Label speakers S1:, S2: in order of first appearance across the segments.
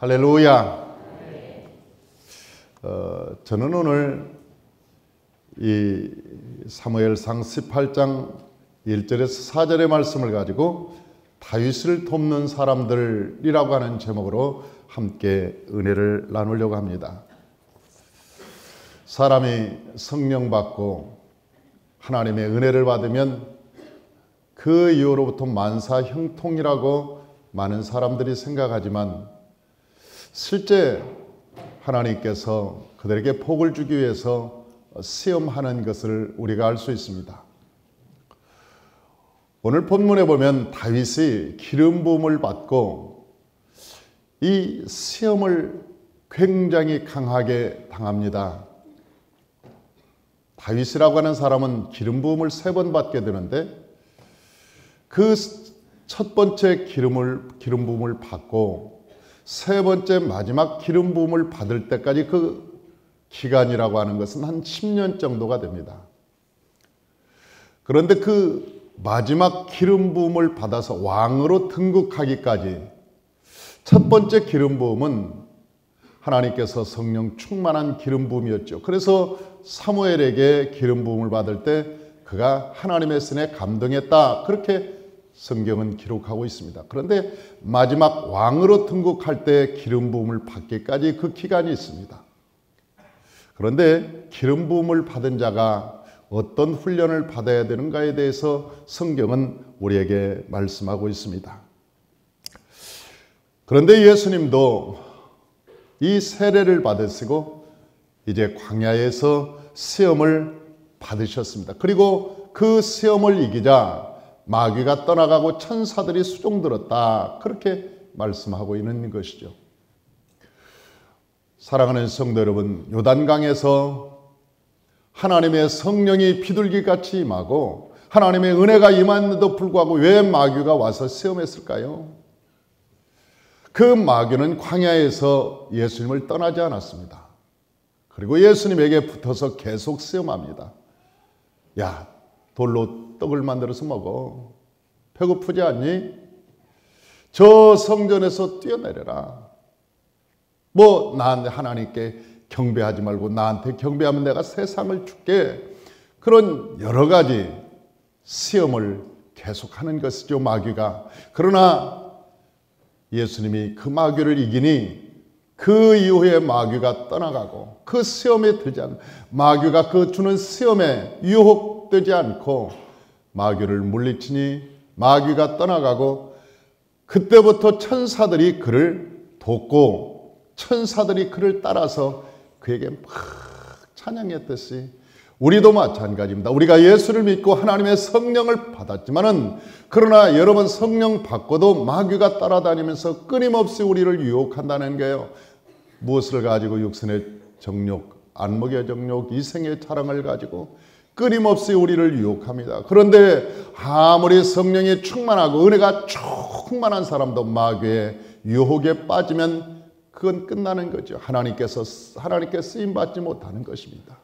S1: 할렐루야. 어, 저는 오늘 이 사무엘상 18장 1절에서 4절의 말씀을 가지고 다윗을 돕는 사람들이라고 하는 제목으로 함께 은혜를 나누려고 합니다. 사람이 성령 받고 하나님의 은혜를 받으면 그 이후로부터 만사 형통이라고 많은 사람들이 생각하지만 실제 하나님께서 그들에게 복을 주기 위해서 시험하는 것을 우리가 알 수 있습니다. 오늘 본문에 보면 다윗이 기름 부음을 받고 이 시험을 굉장히 강하게 당합니다. 다윗이라고 하는 사람은 기름 부음을 세 번 받게 되는데 그 첫 번째 기름을 기름 부음을 받고 세 번째 마지막 기름 부음을 받을 때까지 그 기간이라고 하는 것은 한 10년 정도가 됩니다. 그런데 그 마지막 기름 부음을 받아서 왕으로 등극하기까지 첫 번째 기름 부음은 하나님께서 성령 충만한 기름 부음이었죠. 그래서 사무엘에게 기름 부음을 받을 때 그가 하나님의 손에 감동했다. 그렇게 성경은 기록하고 있습니다. 그런데 마지막 왕으로 등극할 때 기름 부음을 받기까지 그 기간이 있습니다. 그런데 기름 부음을 받은 자가 어떤 훈련을 받아야 되는가에 대해서 성경은 우리에게 말씀하고 있습니다. 그런데 예수님도 이 세례를 받으시고 이제 광야에서 시험을 받으셨습니다. 그리고 그 시험을 이기자 마귀가 떠나가고 천사들이 수종들었다. 그렇게 말씀하고 있는 것이죠. 사랑하는 성도 여러분, 요단강에서 하나님의 성령이 비둘기같이 임하고 하나님의 은혜가 임했는데도 불구하고 왜 마귀가 와서 시험했을까요? 그 마귀는 광야에서 예수님을 떠나지 않았습니다. 그리고 예수님에게 붙어서 계속 시험합니다. 야, 돌로 떡을 만들어서 먹어. 배고프지 않니? 저 성전에서 뛰어내려라. 뭐 나한테 하나님께 경배하지 말고 나한테 경배하면 내가 세상을 줄게. 그런 여러 가지 시험을 계속하는 것이죠 마귀가. 그러나 예수님이 그 마귀를 이기니 그 이후에 마귀가 떠나가고 그 시험에 들지 않 마귀가 그 주는 시험에 유혹되지 않고 마귀를 물리치니 마귀가 떠나가고 그때부터 천사들이 그를 돕고 천사들이 그를 따라서 그에게 막 찬양했듯이 우리도 마찬가지입니다. 우리가 예수를 믿고 하나님의 성령을 받았지만은 그러나 여러분 성령 받고도 마귀가 따라다니면서 끊임없이 우리를 유혹한다는 거예요. 무엇을 가지고 육신의 정욕, 안목의 정욕, 이생의 자랑을 가지고 끊임없이 우리를 유혹합니다. 그런데 아무리 성령이 충만하고 은혜가 충만한 사람도 마귀의 유혹에 빠지면 그건 끝나는 거죠. 하나님께서 하나님께 쓰임 받지 못하는 것입니다.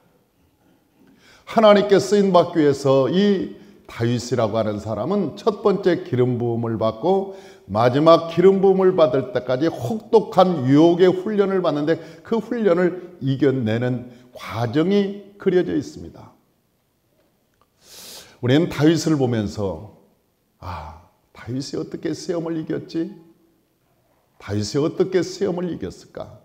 S1: 하나님께 쓰임 받기 위해서 이 다윗이라고 하는 사람은 첫 번째 기름 부음을 받고 마지막 기름 부음을 받을 때까지 혹독한 유혹의 훈련을 받는데 그 훈련을 이겨내는 과정이 그려져 있습니다. 우리는 다윗을 보면서 아, 다윗이 어떻게 시험을 이겼지? 다윗이 어떻게 시험을 이겼을까?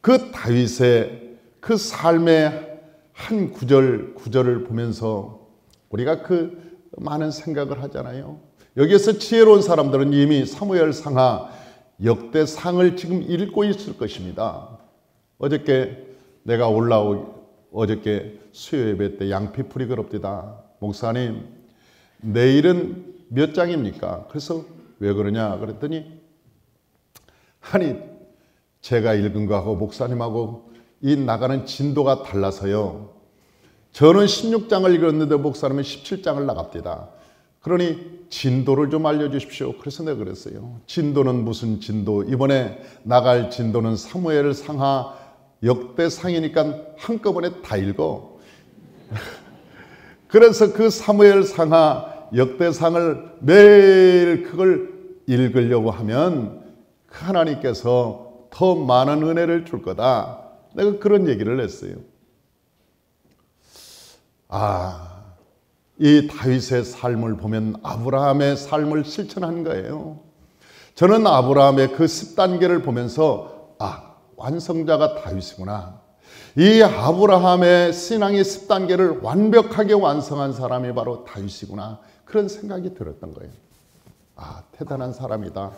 S1: 그 다윗의 그 삶의 한 구절 구절을 보면서 우리가 그 많은 생각을 하잖아요. 여기에서 지혜로운 사람들은 이미 사무엘 상하 역대상을 지금 읽고 있을 것입니다. 어저께 내가 올라오 어저께 수요 예배 때 양피풀이 그럽디다. 목사님, 내일은 몇 장입니까? 그래서 왜 그러냐? 그랬더니 아니 제가 읽은 거하고 목사님하고 이 나가는 진도가 달라서요. 저는 16장을 읽었는데 목사님은 17장을 나갑니다. 그러니 진도를 좀 알려주십시오. 그래서 내가 그랬어요. 진도는 무슨 진도? 이번에 나갈 진도는 사무엘 상하 역대상이니까 한꺼번에 다 읽어. 그래서 그 사무엘 상하 역대상을 매일 그걸 읽으려고 하면 그 하나님께서 더 많은 은혜를 줄 거다. 내가 그런 얘기를 했어요. 아, 이 다윗의 삶을 보면 아브라함의 삶을 실천한 거예요. 저는 아브라함의 그 10단계를 보면서 아, 완성자가 다윗이구나. 이 아브라함의 신앙의 10단계를 완벽하게 완성한 사람이 바로 다윗이구나. 그런 생각이 들었던 거예요. 아, 대단한 사람이다.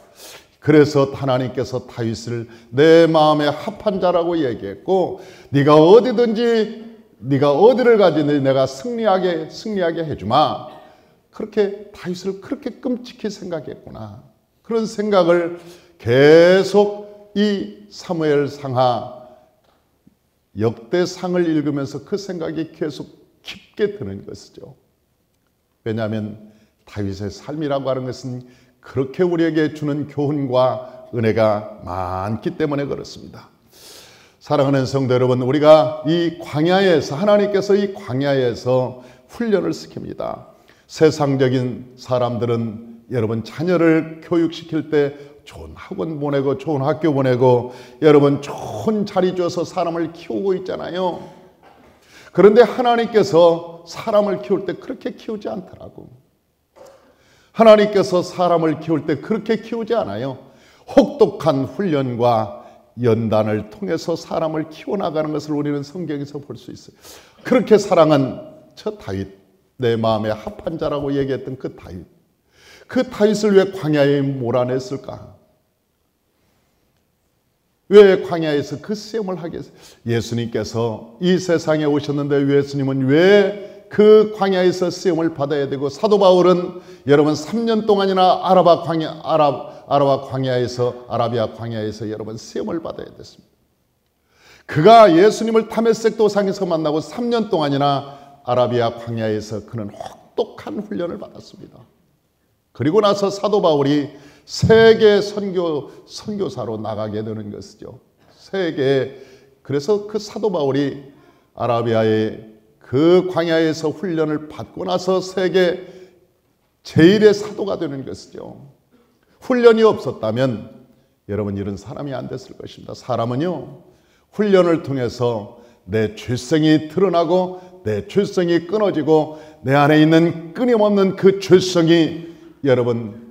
S1: 그래서 하나님께서 다윗을 내 마음에 합한 자라고 얘기했고 네가 어디든지 네가 어디를 가지든 내가 승리하게 승리하게 해주마. 그렇게 다윗을 그렇게 끔찍히 생각했구나. 그런 생각을 계속 이 사무엘 상하 역대상을 읽으면서 그 생각이 계속 깊게 드는 것이죠. 왜냐하면 다윗의 삶이라고 하는 것은 그렇게 우리에게 주는 교훈과 은혜가 많기 때문에 그렇습니다. 사랑하는 성도 여러분, 우리가 이 광야에서 하나님께서 이 광야에서 훈련을 시킵니다. 세상적인 사람들은 여러분 자녀를 교육시킬 때 좋은 학원 보내고 좋은 학교 보내고 여러분 좋은 자리 줘서 사람을 키우고 있잖아요. 그런데 하나님께서 사람을 키울 때 그렇게 키우지 않더라고. 하나님께서 사람을 키울 때 그렇게 키우지 않아요. 혹독한 훈련과 연단을 통해서 사람을 키워나가는 것을 우리는 성경에서 볼 수 있어요. 그렇게 사랑한 저 다윗, 내 마음에 합한 자라고 얘기했던 그 다윗. 그 다윗을 왜 광야에 몰아냈을까? 왜 광야에서 그 시험을 하게 예수님께서 이 세상에 오셨는데 예수님은 왜 그 광야에서 시험을 받아야 되고 사도 바울은 여러분 3년 동안이나 아라바 광야 아랍 아라바 광야에서 아라비아 광야에서 여러분 시험을 받아야 됐습니다. 그가 예수님을 타메색 도상에서 만나고 3년 동안이나 아라비아 광야에서 그는 혹독한 훈련을 받았습니다. 그리고 나서 사도 바울이 세계 선교 선교사로 나가게 되는 것이죠. 세계 그래서 그 사도 바울이 아라비아의 그 광야에서 훈련을 받고 나서 세계 제일의 사도가 되는 것이죠. 훈련이 없었다면 여러분 이런 사람이 안 됐을 것입니다. 사람은요, 훈련을 통해서 내 죄성이 드러나고 내 죄성이 끊어지고 내 안에 있는 끊임없는 그 죄성이 여러분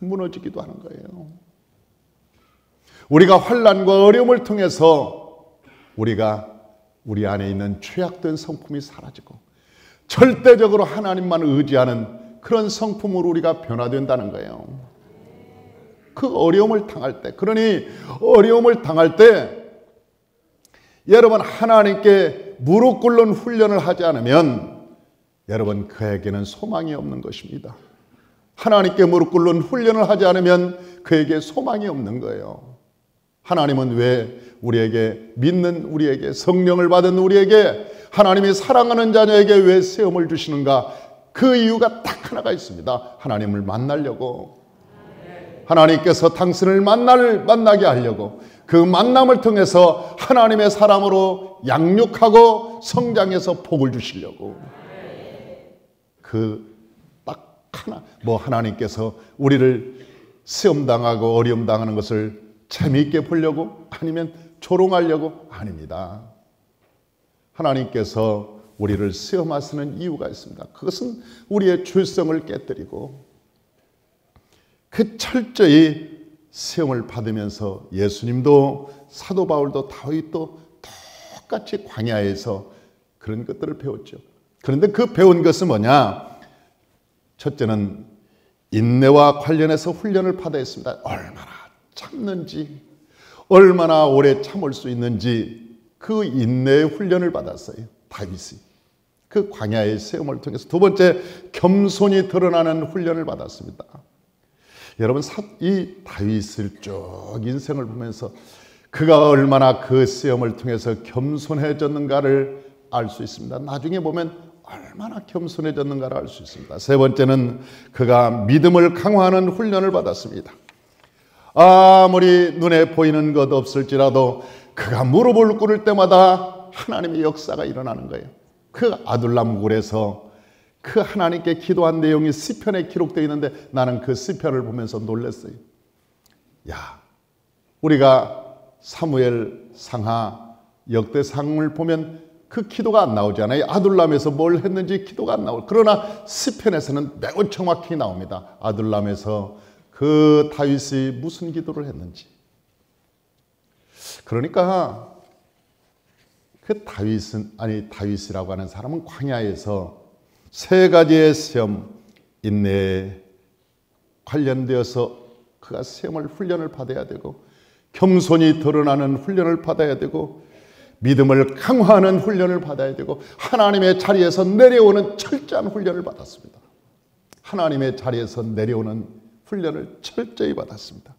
S1: 무너지기도 하는 거예요. 우리가 환란과 어려움을 통해서 우리가 우리 안에 있는 죄악된 성품이 사라지고 절대적으로 하나님만 의지하는 그런 성품으로 우리가 변화된다는 거예요. 그 어려움을 당할 때, 그러니 어려움을 당할 때 여러분 하나님께 무릎 꿇는 훈련을 하지 않으면 여러분 그에게는 소망이 없는 것입니다. 하나님께 무릎 꿇는 훈련을 하지 않으면 그에게 소망이 없는 거예요. 하나님은 왜 우리에게 믿는 우리에게 성령을 받은 우리에게 하나님이 사랑하는 자녀에게 왜 시험을 주시는가? 그 이유가 딱 하나가 있습니다. 하나님을 만나려고. 하나님께서 당신을 만날, 만나게 하려고. 그 만남을 통해서 하나님의 사람으로 양육하고 성장해서 복을 주시려고. 그딱 하나, 뭐 하나님께서 우리를 시험당하고 어려움 당하는 것을 재미있게 보려고 아니면 조롱하려고 아닙니다. 하나님께서 우리를 시험하시는 이유가 있습니다. 그것은 우리의 죄성을 깨뜨리고 그 철저히 시험을 받으면서 예수님도 사도 바울도 다윗도 똑같이 광야에서 그런 것들을 배웠죠. 그런데 그 배운 것은 뭐냐? 첫째는 인내와 관련해서 훈련을 받아야 했습니다. 얼마나 참는지, 얼마나 오래 참을 수 있는지 그 인내의 훈련을 받았어요. 다윗이. 그 광야의 세움을 통해서 두 번째 겸손이 드러나는 훈련을 받았습니다. 여러분 이 다윗을 쭉 인생을 보면서 그가 얼마나 그 시험을 통해서 겸손해졌는가를 알 수 있습니다. 나중에 보면 얼마나 겸손해졌는가를 알 수 있습니다. 세 번째는 그가 믿음을 강화하는 훈련을 받았습니다. 아무리 눈에 보이는 것 없을지라도 그가 무릎을 꿇을 때마다 하나님의 역사가 일어나는 거예요. 그 아둘람 굴에서 그 하나님께 기도한 내용이 시편에 기록되어 있는데 나는 그 시편을 보면서 놀랐어요. 야, 우리가 사무엘 상하 역대상을 보면 그 기도가 안 나오잖아요. 아둘람에서 뭘 했는지 기도가 안 나올. 그러나 시편에서는 매우 정확히 나옵니다. 아둘람에서 그 다윗이 무슨 기도를 했는지. 그러니까 그 다윗은 아니 다윗이라고 하는 사람은 광야에서 세 가지의 시험 인내에 관련되어서 그가 시험을 훈련을 받아야 되고 겸손이 드러나는 훈련을 받아야 되고 믿음을 강화하는 훈련을 받아야 되고 하나님의 자리에서 내려오는 철저한 훈련을 받았습니다. 하나님의 자리에서 내려오는 훈련을 철저히 받았습니다.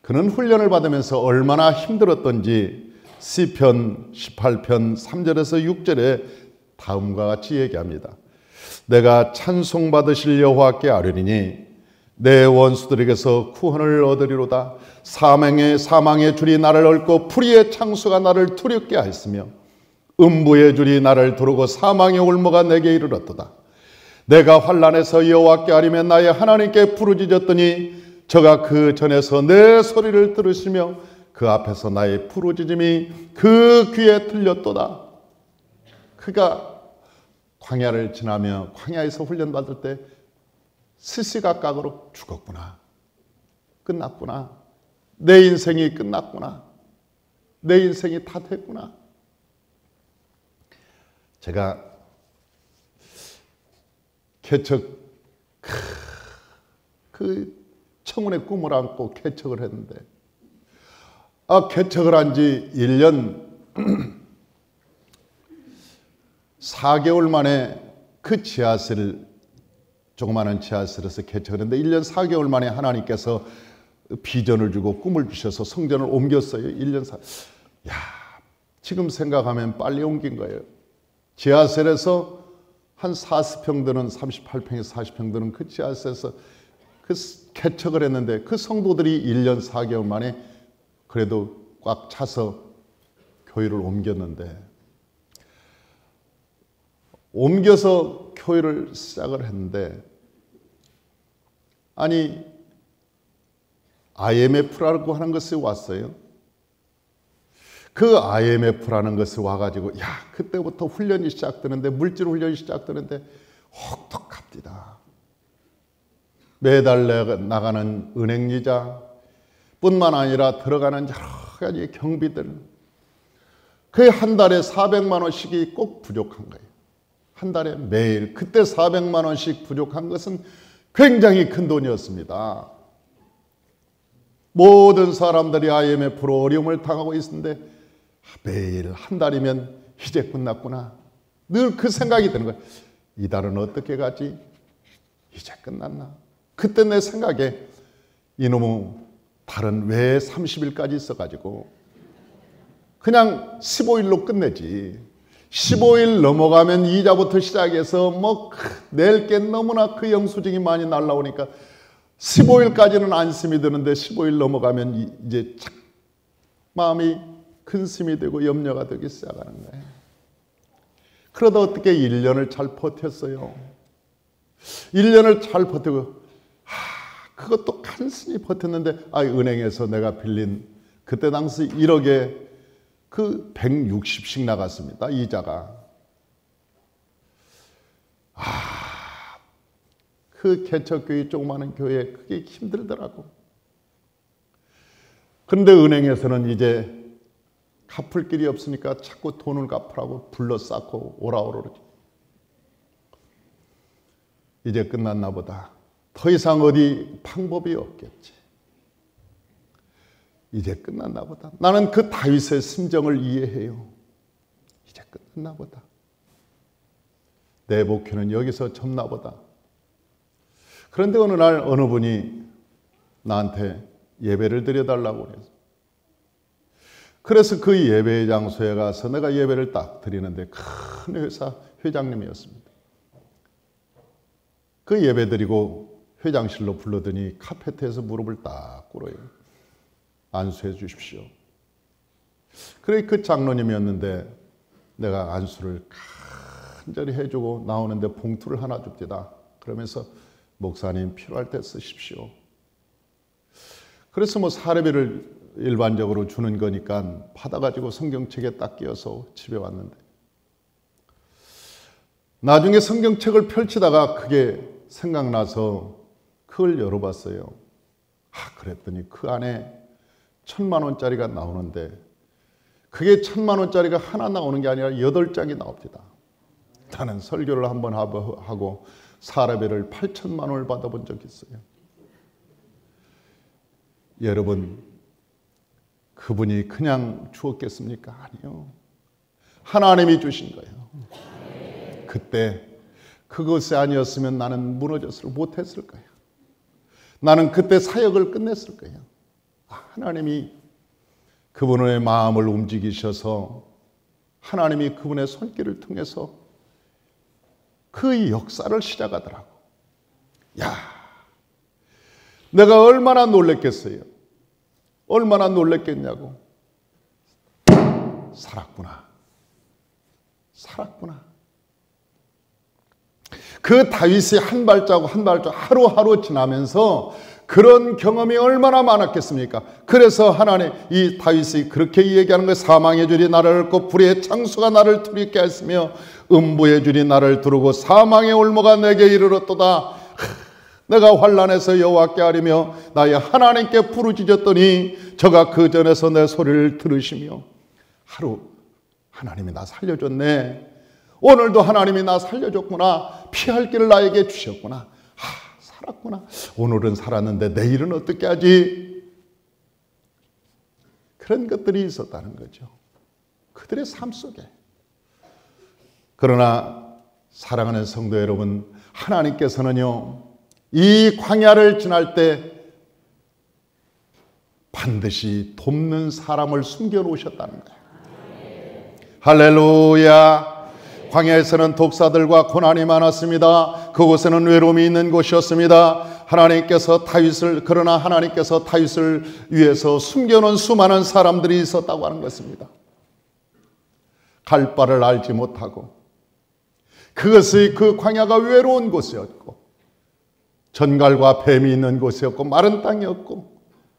S1: 그는 훈련을 받으면서 얼마나 힘들었던지 시편 18편 3절에서 6절에 다음과 같이 얘기합니다. 내가 찬송 받으실 여호와께 아뢰리니 내 원수들에게서 구원을 얻으리로다. 사망의 사망의 줄이 나를 얽고 풀이의 창수가 나를 두렵게 하였으며 음부의 줄이 나를 두르고 사망의 올무가 내게 이르렀도다. 내가 환란에서 여호와께 아뢰며 나의 하나님께 부르짖었더니 저가 그 전에서 내 소리를 들으시며 그 앞에서 나의 부르짖음이 그 귀에 들렸도다. 그가 광야를 지나며 광야에서 훈련받을 때 스시각각으로 죽었구나. 끝났구나. 내 인생이 끝났구나. 내 인생이 다 됐구나. 제가 개척 그 청운의 꿈을 안고 개척을 했는데 아 개척을 한 지 1년 4개월 만에 그 지하실 조그마한 지하실에서 개척을 했는데 1년 4개월 만에 하나님께서 비전을 주고 꿈을 주셔서 성전을 옮겼어요. 1년 4. 야, 지금 생각하면 빨리 옮긴 거예요. 지하실에서 한 40평 드는 38평에서 40평 드는 그 지하실에서 그 개척을 했는데 그 성도들이 1년 4개월 만에 그래도 꽉 차서 교회를 옮겼는데 옮겨서 교회를 시작을 했는데 아니 IMF라고 하는 것이 왔어요. 그 IMF라는 것이 와가지고 야 그때부터 훈련이 시작되는데 물질 훈련이 시작되는데 혹독합니다. 매달 나가는 은행 이자 뿐만 아니라 들어가는 여러 가지 경비들 거의 한 달에 400만 원씩이 꼭 부족한 거예요. 한 달에 매일 그때 400만 원씩 부족한 것은 굉장히 큰 돈이었습니다. 모든 사람들이 IMF로 어려움을 당하고 있는데 매일 한 달이면 이제 끝났구나. 늘 그 생각이 드는 거예요. 이 달은 어떻게 가지? 이제 끝났나? 그때 내 생각에 이놈의 달은 왜 30일까지 있어가지고 그냥 15일로 끝내지. 15일 넘어가면 이자부터 시작해서 뭐낼게 너무나 그 영수증이 많이 날라오니까 15일까지는 안심이 드는데 15일 넘어가면 이제 착 마음이 근심이 되고 염려가 되기 시작하는 거예요. 그러다 어떻게 1년을 잘 버텼어요. 1년을 잘 버티고 하, 그것도 간신히 버텼는데 아 은행에서 내가 빌린 그때 당시 1억에 그 160씩 나갔습니다. 이자가. 아, 그 개척교회 조그마한 교회 그게 힘들더라고. 그런데 은행에서는 이제 갚을 길이 없으니까 자꾸 돈을 갚으라고 불러 쌓고 오라오라. 이제 끝났나 보다. 더 이상 어디 방법이 없겠지. 이제 끝났나 보다. 나는 그 다윗의 심정을 이해해요. 이제 끝났나 보다. 내 목표는 여기서 접나 보다. 그런데 어느 날 어느 분이 나한테 예배를 드려달라고 그래서. 그래서 그 예배 장소에 가서 내가 예배를 딱 드리는데 큰 회사 회장님이었습니다. 그 예배 드리고 회장실로 불러더니 카페트에서 무릎을 딱 꿇어요. 안수해 주십시오. 그래 그 장로님이었는데 내가 안수를 간절히 해주고 나오는데 봉투를 하나 줍디다. 그러면서 목사님 필요할 때 쓰십시오. 그래서 뭐 사례비를 일반적으로 주는 거니까 받아가지고 성경책에 딱 끼워서 집에 왔는데 나중에 성경책을 펼치다가 그게 생각나서 그걸 열어봤어요. 아, 그랬더니 그 안에 천만 원짜리가 나오는데 그게 천만 원짜리가 하나 나오는 게 아니라 여덟 장이 나옵니다. 나는 설교를 한 번 하고 사례비를 8천만 원을 받아본 적이 있어요. 여러분, 그분이 그냥 주었겠습니까? 아니요. 하나님이 주신 거예요. 그때 그것이 아니었으면 나는 무너졌을 못했을 거예요. 나는 그때 사역을 끝냈을 거예요. 아, 하나님이 그분의 마음을 움직이셔서 하나님이 그분의 손길을 통해서 그 역사를 시작하더라고. 야, 내가 얼마나 놀랬겠어요. 얼마나 놀랬겠냐고. 살았구나. 살았구나. 그 다윗이 한 발자국 한 발자국 하루하루 지나면서 그런 경험이 얼마나 많았겠습니까? 그래서 하나님 이 다윗이 그렇게 얘기하는 거예요. 사망의 줄이 나를 얽고 불의 창수가 나를 두렵게 했으며 음부의 줄이 나를 두르고 사망의 올모가 내게 이르렀도다. 내가 환란에서 여호와께 아리며 나의 하나님께 부르짖었더니 저가 그 전에서 내 소리를 들으시며 하루 하나님이 나 살려줬네. 오늘도 하나님이 나 살려줬구나. 피할 길을 나에게 주셨구나. 아, 살았구나. 오늘은 살았는데 내일은 어떻게 하지? 그런 것들이 있었다는 거죠. 그들의 삶 속에. 그러나 사랑하는 성도 여러분, 하나님께서는요, 이 광야를 지날 때 반드시 돕는 사람을 숨겨 놓으셨다는 거예요. 할렐루야. 광야에서는 독사들과 고난이 많았습니다. 그곳에는 외로움이 있는 곳이었습니다. 하나님께서 다윗을 그러나 하나님께서 다윗을 위해서 숨겨놓은 수많은 사람들이 있었다고 하는 것입니다. 갈 바를 알지 못하고 그것이 그 광야가 외로운 곳이었고 전갈과 뱀이 있는 곳이었고 마른 땅이었고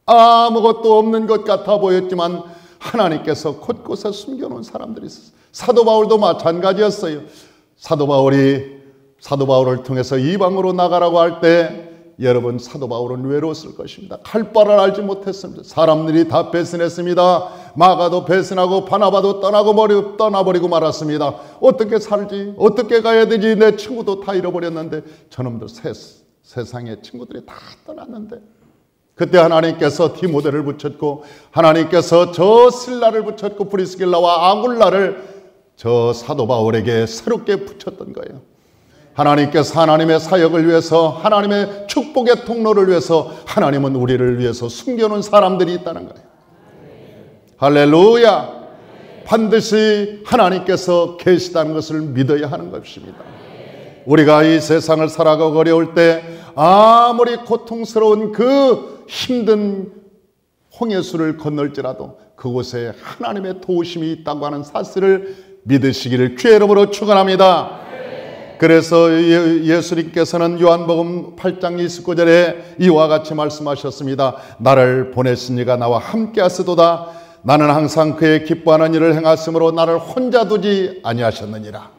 S1: 아무것도 없는 것 같아 보였지만 하나님께서 곳곳에 숨겨놓은 사람들이 있었어요. 사도 바울도 마찬가지였어요. 사도 바울이 사도 바울을 통해서 이방으로 나가라고 할 때 여러분 사도 바울은 외로웠을 것입니다. 갈 바를 알지 못했습니다. 사람들이 다 배신했습니다. 마가도 배신하고 바나바도 떠나고 버리 떠나버리고 말았습니다. 어떻게 살지? 어떻게 가야 되지? 내 친구도 다 잃어버렸는데 저놈들 세, 세상의 친구들이 다 떠났는데 그때 하나님께서 디모데를 붙였고 하나님께서 저 신라를 붙였고 브리스길라와 아굴라를 저 사도 바울에게 새롭게 붙였던 거예요. 하나님께서 하나님의 사역을 위해서 하나님의 축복의 통로를 위해서 하나님은 우리를 위해서 숨겨놓은 사람들이 있다는 거예요. 할렐루야. 반드시 하나님께서 계시다는 것을 믿어야 하는 것입니다. 우리가 이 세상을 살아가고 어려울 때 아무리 고통스러운 그 힘든 홍해수를 건널지라도 그곳에 하나님의 도우심이 있다고 하는 사실을 믿으시기를 주의 이름으로 축원합니다. 그래서 예수님께서는 요한복음 8장 29절에 이와 같이 말씀하셨습니다. 나를 보냈으니가 나와 함께 하시도다. 나는 항상 그의 기뻐하는 일을 행하심으로 나를 혼자 두지 아니하셨느니라.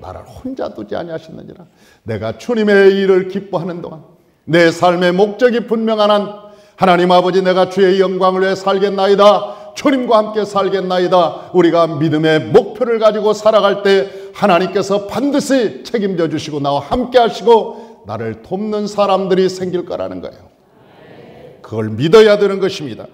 S1: 나를 혼자 두지 아니하셨느니라. 내가 주님의 일을 기뻐하는 동안 내 삶의 목적이 분명한 한 하나님 아버지 내가 주의 영광을 위해 살겠나이다. 주님과 함께 살겠나이다. 우리가 믿음의 목표를 가지고 살아갈 때 하나님께서 반드시 책임져 주시고 나와 함께 하시고 나를 돕는 사람들이 생길 거라는 거예요. 그걸 믿어야 되는 것입니다.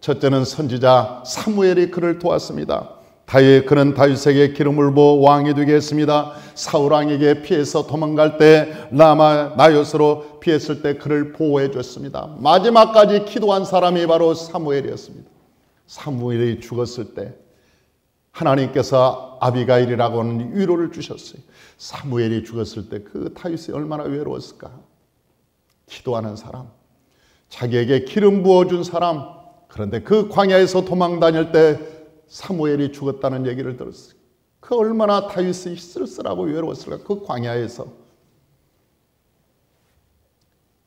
S1: 첫째는 선지자 사무엘이 그를 도왔습니다. 다윗 그는 다윗에게 기름을 부어 왕이 되게 했습니다. 사울 왕에게 피해서 도망갈 때 라마 나요스로 피했을 때 그를 보호해 줬습니다. 마지막까지 기도한 사람이 바로 사무엘이었습니다. 사무엘이 죽었을 때 하나님께서 아비가일이라고 하는 위로를 주셨어요. 사무엘이 죽었을 때그 다윗이 얼마나 외로웠을까? 기도하는 사람, 자기에게 기름 부어준 사람, 그런데 그 광야에서 도망 다닐 때 사무엘이 죽었다는 얘기를 들었어요. 그 얼마나 다윗이 쓸쓸하고 외로웠을까? 그 광야에서.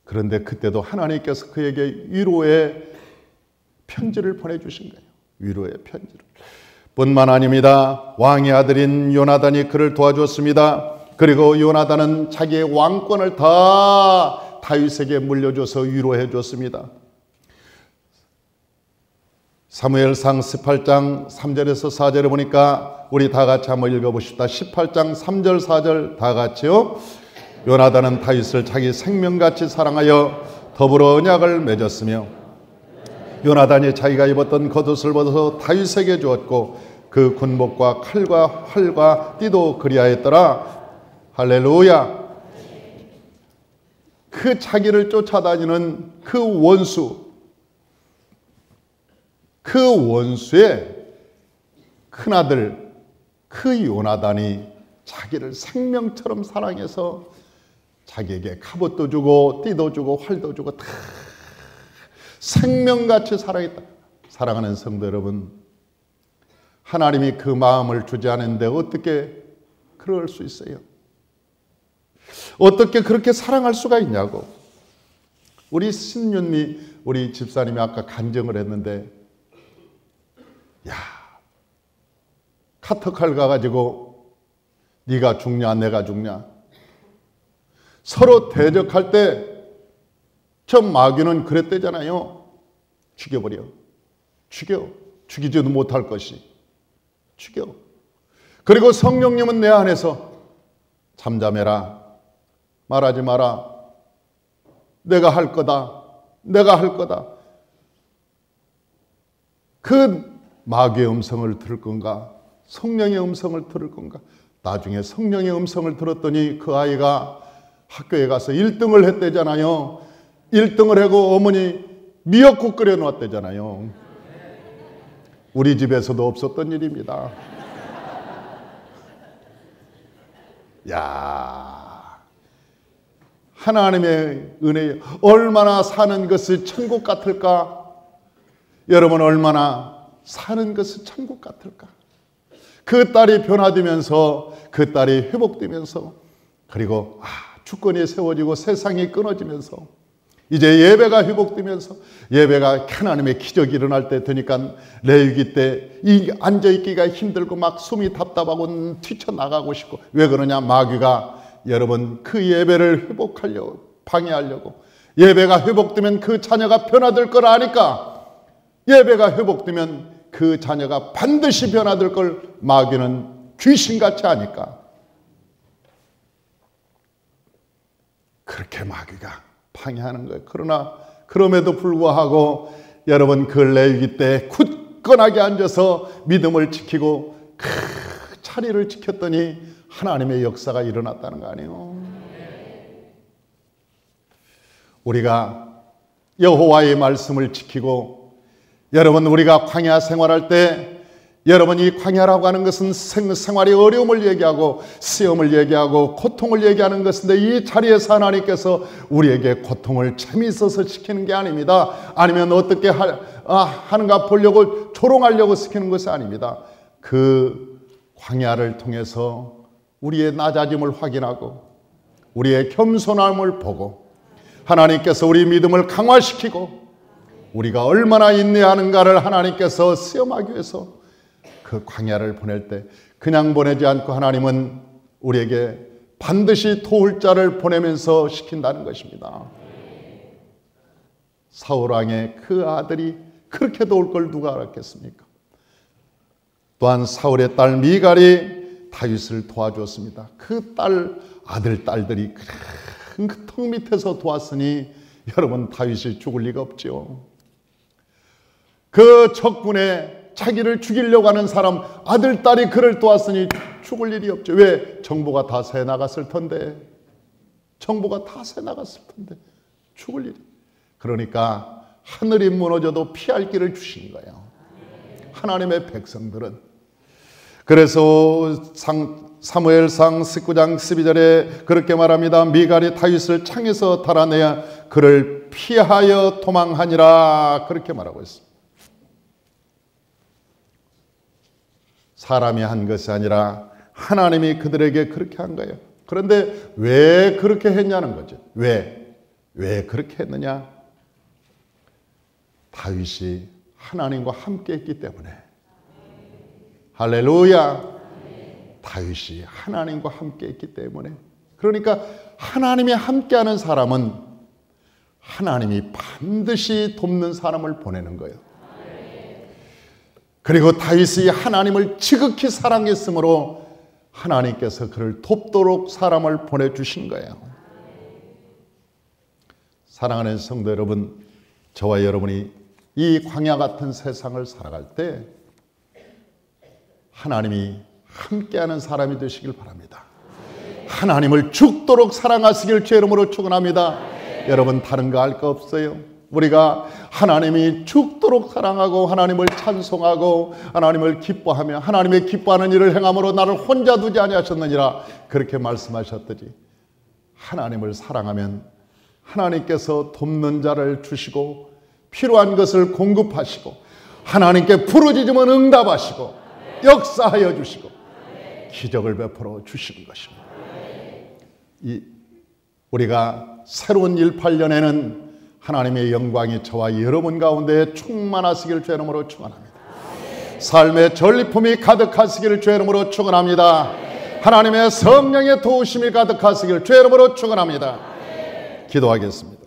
S1: 그런데 그때도 하나님께서 그에게 위로의 편지를 보내주신 거예요. 위로의 편지를. 뿐만 아닙니다. 왕의 아들인 요나단이 그를 도와줬습니다. 그리고 요나단은 자기의 왕권을 다 다윗에게 물려줘서 위로해 줬습니다. 사무엘상 18장 3절에서 4절에 보니까 우리 다 같이 한번 읽어보십시다. 18장 3절 4절 다 같이요. 요나단은 다윗을 자기 생명같이 사랑하여 더불어 언약을 맺었으며 요나단이 자기가 입었던 겉옷을 벗어서 다윗에게 주었고 그 군복과 칼과 활과 띠도 그리하였더라. 할렐루야. 그 자기를 쫓아다니는 그 원수 그 원수의 큰아들 그 요나단이 자기를 생명처럼 사랑해서 자기에게 갑옷도 주고 띠도 주고 활도 주고 다 생명같이 사랑했다. 사랑하는 성도 여러분, 하나님이 그 마음을 주지 않은데 어떻게 그럴 수 있어요? 어떻게 그렇게 사랑할 수가 있냐고. 우리 신윤미 우리 집사님이 아까 간증을 했는데 야, 카터칼 가가지고 네가 죽냐 내가 죽냐 서로 대적할 때 저 마귀는 그랬대잖아요. 죽여버려. 죽여. 죽이지도 못할 것이. 죽여. 그리고 성령님은 내 안에서 잠잠해라. 말하지 마라. 내가 할 거다. 내가 할 거다. 그 마귀의 음성을 들을 건가? 성령의 음성을 들을 건가? 나중에 성령의 음성을 들었더니 그 아이가 학교에 가서 1등을 했대잖아요. 1등을 하고 어머니 미역국 끓여 놓았대잖아요. 우리 집에서도 없었던 일입니다. 야 하나님의 은혜 얼마나 사는 것이 천국 같을까? 여러분 얼마나 사는 것은 천국 같을까? 그 딸이 변화되면서 그 딸이 회복되면서 그리고 아, 주권이 세워지고 세상이 끊어지면서 이제 예배가 회복되면서 예배가 하나님의 기적이 일어날 때 되니까 레위기 때 이 앉아 있기가 힘들고 막 숨이 답답하고 튀쳐 나가고 싶고 왜 그러냐? 마귀가 여러분 그 예배를 회복하려고 방해하려고 예배가 회복되면 그 자녀가 변화될 걸 아니까 예배가 회복되면 그 자녀가 반드시 변화될 걸 마귀는 귀신같이 하니까. 그렇게 마귀가 방해하는 거예요. 그러나 그럼에도 불구하고 여러분 그 레위기 때 굳건하게 앉아서 믿음을 지키고 그 자리를 지켰더니 하나님의 역사가 일어났다는 거 아니에요. 우리가 여호와의 말씀을 지키고 여러분 우리가 광야 생활할 때 여러분 이 광야라고 하는 것은 생활의 어려움을 얘기하고 시험을 얘기하고 고통을 얘기하는 것인데 이 자리에서 하나님께서 우리에게 고통을 재미있어서 시키는 게 아닙니다. 아니면 어떻게 하, 아, 하는가 보려고 조롱하려고 시키는 것이 아닙니다. 그 광야를 통해서 우리의 낮아짐을 확인하고 우리의 겸손함을 보고 하나님께서 우리 믿음을 강화시키고 우리가 얼마나 인내하는가를 하나님께서 시험하기 위해서 그 광야를 보낼 때 그냥 보내지 않고 하나님은 우리에게 반드시 도울 자를 보내면서 시킨다는 것입니다. 사울왕의 그 아들이 그렇게 도울 걸 누가 알았겠습니까? 또한 사울의 딸 미갈이 다윗을 도와주었습니다. 그 딸 아들 딸들이 큰턱 밑에서 도왔으니 여러분 다윗이 죽을 리가 없죠. 그 적군에 자기를 죽이려고 하는 사람 아들 딸이 그를 도왔으니 죽을 일이 없죠. 왜? 정보가 다 새 나갔을 텐데. 정보가 다 새 나갔을 텐데. 죽을 일이. 그러니까 하늘이 무너져도 피할 길을 주신 거예요. 하나님의 백성들은. 그래서 상, 사무엘상 19장 12절에 그렇게 말합니다. 미갈이 다윗을 창에서 달아내야 그를 피하여 도망하니라. 그렇게 말하고 있습니다. 사람이 한 것이 아니라 하나님이 그들에게 그렇게 한 거예요. 그런데 왜 그렇게 했냐는 거죠. 왜? 왜 그렇게 했느냐? 다윗이 하나님과 함께 했기 때문에. 할렐루야. 다윗이 하나님과 함께 했기 때문에. 그러니까 하나님이 함께하는 사람은 하나님이 반드시 돕는 사람을 보내는 거예요. 그리고 다윗이 하나님을 지극히 사랑했으므로 하나님께서 그를 돕도록 사람을 보내주신 거예요. 사랑하는 성도 여러분, 저와 여러분이 이 광야 같은 세상을 살아갈 때 하나님이 함께하는 사람이 되시길 바랍니다. 하나님을 죽도록 사랑하시길 주 이름으로 축원합니다. 여러분 다른 거 할 거 없어요. 우리가 하나님이 죽도록 사랑하고 하나님을 찬송하고 하나님을 기뻐하며 하나님의 기뻐하는 일을 행함으로 나를 혼자 두지 아니하셨느니라 그렇게 말씀하셨더니 하나님을 사랑하면 하나님께서 돕는 자를 주시고 필요한 것을 공급하시고 하나님께 부르짖으면 응답하시고 역사하여 주시고 기적을 베풀어 주시는 것입니다. 이 우리가 새로운 18년에는 하나님의 영광이 저와 여러분 가운데 충만하시길 주 이름으로 축원합니다. 삶의 전리품이 가득하시기를 주 이름으로 축원합니다. 하나님의 성령의 도우심이 가득하시길 주 이름으로 축원합니다. 기도하겠습니다.